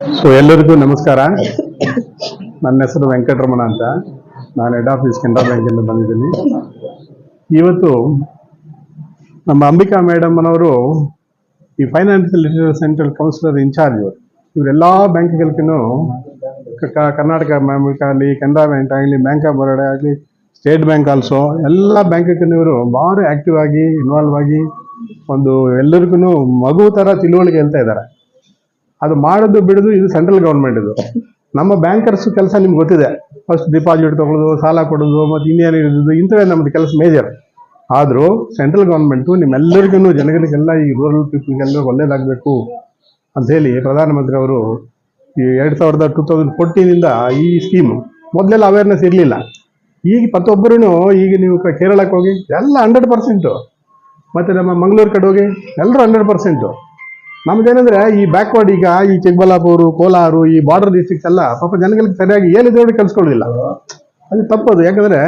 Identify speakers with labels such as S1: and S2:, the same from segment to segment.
S1: So ಎಲ್ಲರಿಗೂ ನಮಸ್ಕಾರ. ನನ್ನ ಹೆಸರು ವೆಂಕಟರಮಣ ಅಂತ. ನಾನು ಹೆಡ್ ಆಫೀಸ್ ಕೆನರಾ ಬ್ಯಾಂಕಿಂದ ಬಂದಿದ್ದೀನಿ. ಇವತ್ತು ನಮ್ಮ ಅಂಬಿಕಾ ಮೇಡಮ್ ಅನ್ನೋರು ಈ ಫೈನಾನ್ಷಿಯಲ್ ಸೆಂಟ್ರಲ್ ಕೌನ್ಸಿಲರ್ ಇನ್ಚಾರ್ಜ್ ಇವರು. ಇವರೆಲ್ಲ ಬ್ಯಾಂಕ್ಗಳಿಗೂ ಕರ್ನಾಟಕ ಬ್ಯಾಂಕ್ ಆಗಲಿ, ಕೆನರಾ ಬ್ಯಾಂಕ್ ಆಗಲಿ ಬ್ಯಾಂಕ್ ಆಫ್ ಬರೋಡ ಆಗಲಿ ಸ್ಟೇಟ್ ಬ್ಯಾಂಕ್ ಆಲ್ಸೋ ಎಲ್ಲ ಬ್ಯಾಂಕಿಗೂ ಇವರು ಭಾರಿ ಆಕ್ಟಿವ್ ಆಗಿ ಇನ್ವಾಲ್ವ್ ಆಗಿ ಒಂದು ಎಲ್ಲರಿಗೂ ಮಗು ಥರ ತಿಳುವಳಿಕೆ ಹೇಳ್ತಾ ಇದ್ದಾರೆ. ಅದು ಮಾಡೋದು ಬಿಡೋದು ಇದು ಸೆಂಟ್ರಲ್ ಗೌರ್ಮೆಂಟ್ ಇದು. ನಮ್ಮ ಬ್ಯಾಂಕರ್ಸ್ ಕೆಲಸ ನಿಮ್ಗೆ ಗೊತ್ತಿದೆ. ಫಸ್ಟ್ ಡಿಪಾಸಿಟ್ ತಗೊಳ್ಳೋದು ಸಾಲ ಕೊಡೋದು, ಮತ್ತು ಇನ್ನೇನು ಇರೋದು, ಇಂಥವೇ ನಮ್ಮದು ಕೆಲಸ ಮೇಜರ್ ಆದರೂ ಸೆಂಟ್ರಲ್ ಗೌರ್ಮೆಂಟು ನಿಮ್ಮೆಲ್ಲರಿಗೂ ಜನಗಳಿಗೆಲ್ಲ ಈ ರೂರಲ್ ಪೀಪಲ್ಗೆಲ್ಲ ಒಳ್ಳೇದಾಗಬೇಕು ಅಂಥೇಳಿ ಪ್ರಧಾನಮಂತ್ರಿ ಅವರು ಈ ಎರಡು ಸಾವಿರದ ಟೂ ತೌಸಂಡ್ ಫೋರ್ಟೀನಿಂದ ಈ ಸ್ಕೀಮು ಮೊದಲೆಲ್ಲ ಅವೇರ್ನೆಸ್ ಇರಲಿಲ್ಲ. ಈಗ ಪ್ರತಿಯೊಬ್ಬರೂ ಈಗ ನೀವು ಕೇರಳಕ್ಕೆ ಹೋಗಿ ಎಲ್ಲ ಹಂಡ್ರೆಡ್ ಪರ್ಸೆಂಟು ಮತ್ತು ನಮ್ಮ ಮಂಗಳೂರು ಕಡೆ ಹೋಗಿ ಎಲ್ಲರೂ ಹಂಡ್ರೆಡ್ ಪರ್ಸೆಂಟು ನಮ್ದೇನಂದ್ರೆ ಈ ಬ್ಯಾಕ್ವರ್ಡ್ ಈಗ ಈ ಚಿಕ್ಕಬಳ್ಳಾಪುರ ಕೋಲಾರ ಈ ಬಾರ್ಡರ್ ಡಿಸ್ಟ್ರಿಕ್ಸ್ ಎಲ್ಲ ಪಾಪ ಜನಗಳಿಗೆ ಸರಿಯಾಗಿ ಏನಿದೆ ನೋಡಿ ಕಲ್ಸ್ಕೊಳ್ಳೋದಿಲ್ಲ. ಅದು ತಪ್ಪದು. ಯಾಕಂದ್ರೆ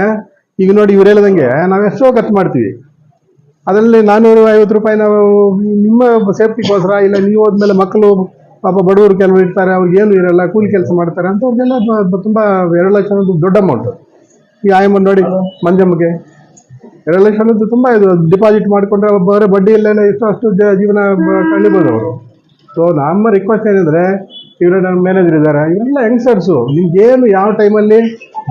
S1: ಈಗ ನೋಡಿ ಇವ್ರು ಹೇಳಿದಂಗೆ ನಾವು ಎಷ್ಟೋ ಖರ್ಚು ಮಾಡ್ತೀವಿ. ಅದರಲ್ಲಿ ನಾನ್ನೂರು ಐವತ್ತು ರೂಪಾಯಿ ನಾವು ನಿಮ್ಮ ಸೇಫ್ಟಿಗೋಸ್ಕರ ಇಲ್ಲ ನೀವು ಹೋದ್ಮೇಲೆ ಮಕ್ಕಳು ಪಾಪ ಬಡವರು ಕೆಲವರು ಇರ್ತಾರೆ ಅವ್ರಿಗೆ ಏನು ಇರಲ್ಲ ಕೂಲಿ ಕೆಲಸ ಮಾಡ್ತಾರೆ ಬ- ತುಂಬಾ ಎರಡು ಲಕ್ಷ ದೊಡ್ಡ ಅಮೌಂಟ್ ಈ ಆಯಮ್ಮ ನೋಡಿ ಮಂಜಮ್ಮಗೆ. ಎರಡು ಲಕ್ಷ ಅನ್ನೋದು ತುಂಬ ಇದು ಡಿಪಾಸಿಟ್ ಮಾಡಿಕೊಂಡ್ರೆ ಬರೀ ಬಡ್ಡಿ ಇಲ್ಲೇನೆ ಇಷ್ಟು ಅಷ್ಟು ಜೀವನ ಕಳಿಬೋದು ಅವರು ಸೊ ನಮ್ಮ ರಿಕ್ವೆಸ್ಟ್ ಏನಂದರೆ ಇವರು ನಮ್ಮ ಮ್ಯಾನೇಜರ್ ಇದ್ದಾರೆ. ಇವರೆಲ್ಲ ಯಂಗ್ಸ್ಟರ್ಸು ನಿಮ್ಗೇನು ಯಾವ ಟೈಮಲ್ಲಿ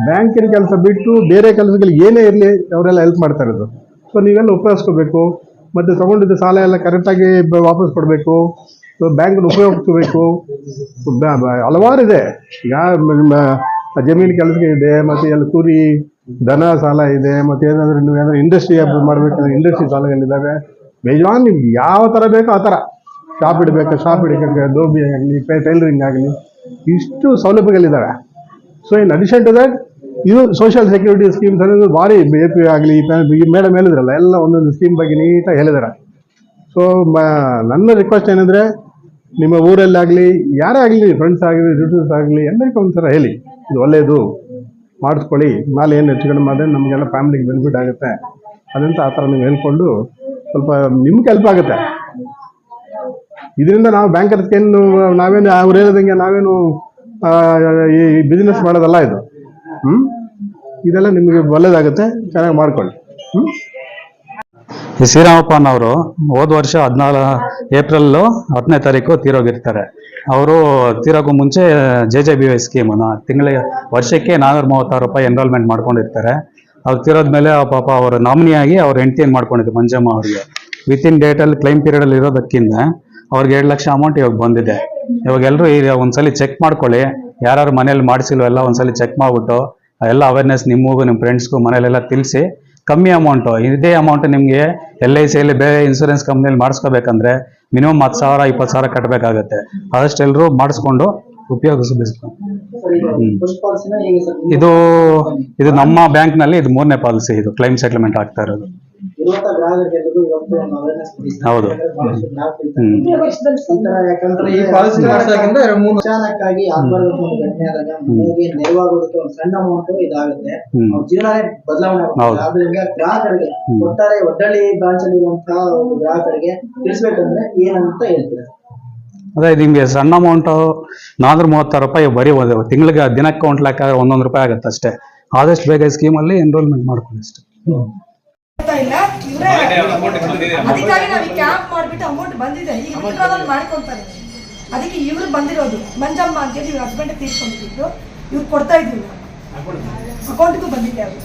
S1: ಬ್ಯಾಂಕಿನ ಕೆಲಸ ಬಿಟ್ಟು ಬೇರೆ ಕೆಲಸಗಳಿಗೆ ಏನೇ ಇರಲಿ ಅವರೆಲ್ಲ ಹೆಲ್ಪ್ ಮಾಡ್ತಾ ಇರೋದು. ಸೊ ನೀವೆಲ್ಲ ಉಪಯೋಗಿಸ್ಕೋಬೇಕು ಮತ್ತು ತೊಗೊಂಡಿದ್ದ ಸಾಲ ಎಲ್ಲ ಕರೆಕ್ಟಾಗಿ ವಾಪಸ್ ಕೊಡಬೇಕು. ಸೊ ಬ್ಯಾಂಕನ್ನು ಉಪಯೋಗಿಸ್ಕೋಬೇಕು. ಹಲವಾರು ಇದೆ. ಈಗ ಜಮೀನು ಕೆಲಸಕ್ಕೆ ಇದೆ ಮತ್ತು ಎಲ್ಲ ಕುರಿ ದನ ಸಾಲ ಇದೆ, ಮತ್ತೆ ಏನಾದರೂ ನೀವು ಏನಾದ್ರೂ ಇಂಡಸ್ಟ್ರಿ ಮಾಡಬೇಕಂದ್ರೆ ಇಂಡಸ್ಟ್ರಿ ಸಾಲಗಳಿದ್ದಾವೆ ಬೇಜಾನ್ ನಿಮ್ಗೆ ಯಾವ ಥರ ಬೇಕೋ ಆ ಥರ ಶಾಪ್ ಇಡಬೇಕು ಶಾಪ್ ಇಡಕ್ಕೆ ದೋಬಿ ಆಗಲಿ ಟೈಲರಿಂಗ್ ಆಗಲಿ, ಇಷ್ಟು ಸೌಲಭ್ಯಗಳಿದ್ದಾವೆ. So in addition to that ಇದು ಸೋಷಿಯಲ್ ಸೆಕ್ಯೂರಿಟಿ ಸ್ಕೀಮ್ಸ್ ಅನ್ನೋದು ಭಾರಿ ಎ ಪಿ ಆಗಲಿ ಮೇಡಮ್ ಹೇಳಿದ್ರಲ್ಲ ಎಲ್ಲ ಒಂದೊಂದು ಸ್ಕೀಮ್ ಬಗ್ಗೆ ನೀಟಾಗಿ ಹೇಳಿದ್ದಾರೆ. ಸೊ ನನ್ನ ರಿಕ್ವೆಸ್ಟ್ ಏನಂದರೆ, ನಿಮ್ಮ ಊರಲ್ಲಾಗಲಿ ಯಾರೇ ಆಗಲಿ ಫ್ರೆಂಡ್ಸ್ ಆಗಲಿ ರಿಲೇಟಿವ್ಸ್ ಆಗಲಿ, ಎಲ್ಲರಿಗೂ ಒಂಥರ ಹೇಳಿ, ಇದು ಒಳ್ಳೆಯದು ಮಾಡಿಸ್ಕೊಳ್ಳಿ. ನಾಳೆ ಏನು ಹೆಚ್ಚು ಕಡಿಮೆ ಮಾಡಿದ್ರೆ ನಮಗೆಲ್ಲ ಫ್ಯಾಮಿಲಿಗೆ ಬೆನಿಫಿಟ್ ಆಗುತ್ತೆ. ಅದಂತ ಆ ಥರ ನೀವು ಹೇಳ್ಕೊಂಡು ಸ್ವಲ್ಪ ನಿಮ್ಗೆ ಹೆಲ್ಪ್ ಆಗುತ್ತೆ. ಇದರಿಂದ ನಾವು ಬ್ಯಾಂಕರ್ಸ್ಗೇನು ನಾವೇನು, ಅವ್ರು ಹೇಳಿದಂಗೆ ನಾವೇನು ಈ ಬಿಸ್ನೆಸ್ ಮಾಡೋದಲ್ಲ ಇದು. ಹ್ಞೂ ಇದೆಲ್ಲ ನಿಮಗೆ ಒಳ್ಳೇದಾಗುತ್ತೆ. ಚೆನ್ನಾಗಿ ಮಾಡ್ಕೊಳ್ಳಿ. ಹ್ಞೂ
S2: ಈ ಶ್ರೀರಾಮಪ್ಪನವರು ಹೋದ ವರ್ಷ ಹದಿನಾಲ್ ಏಪ್ರಿಲ್ ಹತ್ತನೇ ತಾರೀಕು ತೀರೋಗಿರ್ತಾರೆ. ಅವರು ತೀರೋಕ್ಕೂ ಮುಂಚೆ J J B Y scheme ತಿಂಗಳಿಗೆ ವರ್ಷಕ್ಕೆ ನಾನ್ನೂರ ಮೂವತ್ತಾರು ರೂಪಾಯಿ ಎನ್ರೋಲ್ಮೆಂಟ್ ಮಾಡ್ಕೊಂಡಿರ್ತಾರೆ. ಅವ್ರು ತೀರೋದ್ಮೇಲೆ ಆ ಪಾಪ ಅವರು ನಾಮಿನಿಯಾಗಿ ಅವ್ರ ಹೆಂಡತಿಯನ್ನು ಮಾಡ್ಕೊಂಡಿದ್ರು ಮಂಜಮ್ಮ ಅವರಿಗೆ. ವಿತಿನ್ ಡೇಟಲ್ಲಿ ಕ್ಲೈಮ್ ಪೀರಿಯಡಲ್ಲಿ ಇರೋದಕ್ಕಿಂತ ಅವ್ರಿಗೆ ಎರಡು ಲಕ್ಷ ಅಮೌಂಟ್ ಇವಾಗ ಬಂದಿದೆ. ಇವಾಗ ಎಲ್ಲರೂ ಈಗ ಒಂದ್ಸಲಿ ಚೆಕ್ ಮಾಡ್ಕೊಳ್ಳಿ. ಯಾರು ಮನೇಲಿ ಮಾಡಿಸಿಲ್ವ ಎಲ್ಲ ಒಂದ್ಸಲಿ ಚೆಕ್ ಮಾಡ್ಬಿಟ್ಟು, ಎಲ್ಲ ಅವೇರ್ನೆಸ್ ನಿಮಗೂ ನಿಮ್ಮ ಫ್ರೆಂಡ್ಸ್ಗೂ ಮನೇಲೆಲ್ಲ ತಿಳಿಸಿ. ಕಮ್ಮಿ ಅಮೌಂಟು ಇದೇ ಅಮೌಂಟ್ ನಿಮಗೆ ಎಲ್ ಐ ಸಿಯಲ್ಲಿ ಬೇರೆ ಇನ್ಸೂರೆನ್ಸ್ ಕಂಪ್ನಿಯಲ್ಲಿ ಮಾಡಿಸ್ಕೋಬೇಕಂದ್ರೆ ಮಿನಿಮಮ್ ಹತ್ತು ಸಾವಿರ, ಇಪ್ಪತ್ತು ಸಾವಿರ ಕಟ್ಟಬೇಕಾಗತ್ತೆ ಆದಷ್ಟು ಎಲ್ಲರೂ ಮಾಡಿಸ್ಕೊಂಡು ಉಪಯೋಗಿಸಬೇಕು. ಇದು ಇದು ನಮ್ಮ ಬ್ಯಾಂಕ್ನಲ್ಲಿ ಇದು ಮೂರನೇ ಪಾಲಿಸಿ ಇದು ಕ್ಲೈಮ್ ಸೆಟಲ್ಮೆಂಟ್ ಆಗ್ತಾ ಇರೋದು. ಹೌದು.
S3: ಚಾಲಕ್ಕಾಗಿ ಒಂದು ಘಟನೆ ಆದಾಗ ಮನೆಗೆ ನೆರವಾಗೋದಕ್ಕೆ ಒಂದು ಸಣ್ಣ ಅಮೌಂಟ್ ಇದಾಗುತ್ತೆ. ಬದಲಾವಣೆ ಆದ್ರಿಂದ ಗ್ರಾಹಕರಿಗೆ. ಒಟ್ಟಾರೆ ಒಡ್ಡಳ್ಳಿ ಬ್ರಾಂಚ್ ಅಲ್ಲಿ ಇರುವಂತಹ ಒಂದು ಗ್ರಾಹಕರಿಗೆ ತಿಳಿಸ್ಬೇಕಂದ್ರೆ ಏನಂತ ಹೇಳ್ತೀರಾ?
S2: ಅದೇ ನಿಮಗೆ ಸಣ್ಣ ಅಮೌಂಟು ನಾನ್ನೂರ ಮೂವತ್ತಾರು ರೂಪಾಯಿ ಬರೀ ಒಂದು ತಿಂಗಳಿಗೆ ದಿನಕ್ಕೆ ಲೆಕ್ಕ ಒಂದೊಂದು ರೂಪಾಯಿ ಆಗುತ್ತೆ ಅಷ್ಟೇ. ಆದಷ್ಟು ಬೇಗ ಸ್ಕೀಮಲ್ಲಿ ಎನ್ರೋಲ್ಮೆಂಟ್ ಮಾಡ್ಕೊಳ್ಳಿ ಅಷ್ಟೇ.
S4: ಇಲ್ಲ? ಇವ್ರೇ ಅದಕ್ಕಾಗಿ ನಾವು ಈ ಕ್ಯಾಂಪ್ ಮಾಡ್ಬಿಟ್ಟು ಅಮೌಂಟ್ ಬಂದಿದೆ. ಈಗ ವಿಡ್ರಾವಲ್ ಮಾಡ್ಕೊಂತಾರೆ. ಅದಕ್ಕೆ ಇವ್ರು ಬಂದಿರೋದು. ಮಂಜಮ್ಮ ಅಂತೇಳಿ ಇವ್ರ ಹಸ್ಬೆಂಡ್ ತೀರ್ಕೊಂಡಿದ್ದು ಇವ್ರು ಕೊಡ್ತಾ ಇದ್ವಿ ಅಕೌಂಟ್ಗೂ ಬಂದಿದೆ ಅವರು.